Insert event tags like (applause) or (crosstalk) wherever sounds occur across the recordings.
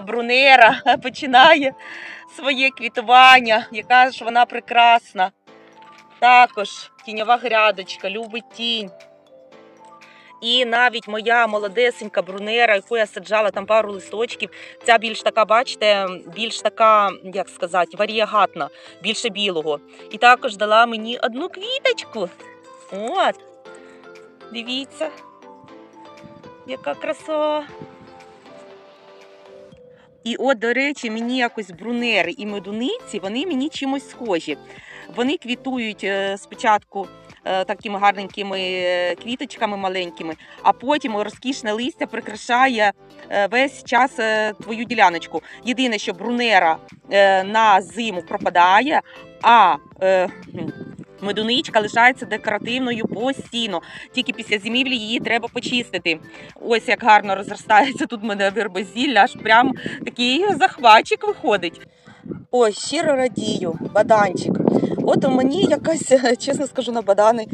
брунера (laughs) починає своє квітування. Яка ж вона прекрасна. Також тіньова грядочка, любить тінь. І навіть моя молодесенька брунера, яку я саджала там пару листочків, ця більш така, бачите, більш така, як сказати, варіагатна, більше білого. І також дала мені одну квіточку. От. Дивіться, яка краса. І от, до речі, мені якось брунери і медуниці, вони мені чимось схожі. Вони квітують е, спочатку е, такими гарненькими е, квіточками маленькими, а потім розкішне листя прикрашає весь час твою діляночку. Єдине, що брунера на зиму пропадає, а медуничка лишається декоративною постійно. Тільки після зимівлі її треба почистити. Ось як гарно розростається тут в мене вербозілля, аж прям такий захватчик виходить. Ой, щиро радію, баданчик. От у мені якась, чесно скажу, на бадани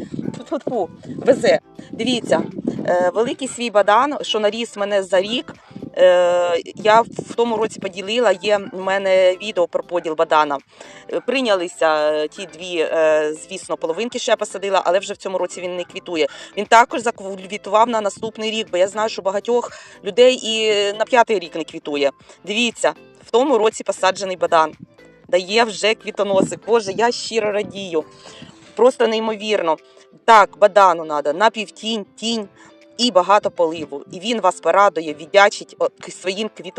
везе. Дивіться, е, великий свій бадан, що наріс мене за рік. Е, я в тому році поділила, є в мене відео про поділ бадана. Е, Прийнялися е, ті дві, звісно, половинки, що я посадила, але вже в цьому році він не квітує. Він також заквітував на наступний рік, бо я знаю, що багатьох людей і на п'ятий рік не квітує. Дивіться, в тому році посаджений бадан. Дає вже квітоносик. Боже, я щиро радію. Просто неймовірно. Так, бадану треба на півтінь, тінь і багато поливу. І він вас порадує, віддячить своїм квітуванням.